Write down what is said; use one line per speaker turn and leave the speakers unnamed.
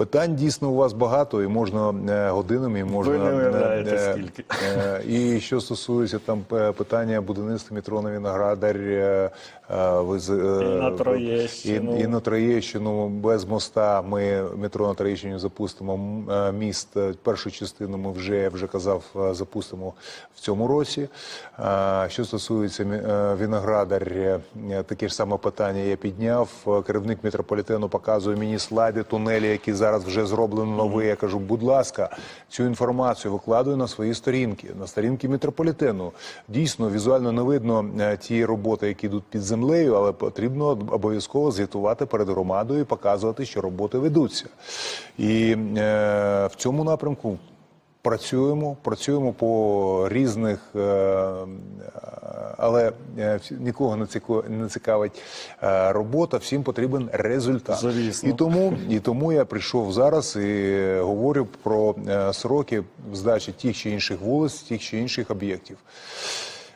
Питань дійсно у вас багато, і можна е, годинами, і можна
не уявляєте,
е,
скільки.
Е, І що стосується там е, питання будівництва метро на е, е, ви е,
І на Троєщину.
і, на Троєщину без моста. Ми метро на Троєщині запустимо. Е, Міст е, першу частину ми вже я вже казав, е, запустимо в цьому році. Е, Що стосується е, е, таке ж саме питання я підняв. Е, Керівник метрополітену показує мені слайди тунелі, які зараз вже зроблено нові. Я кажу, будь ласка, цю інформацію викладую на свої сторінки, на сторінки метрополітену. Дійсно, візуально не видно е, ті роботи, які йдуть під землею, але потрібно обов'язково звітувати перед громадою і показувати, що роботи ведуться. І е, в цьому напрямку. Працюємо, працюємо по різних, е, але е, нікого не цікавить е, робота. Всім потрібен результат.
Завісно.
І тому, і тому я прийшов зараз і говорю про е, сроки здачі тих чи інших вулиць, тих чи інших об'єктів.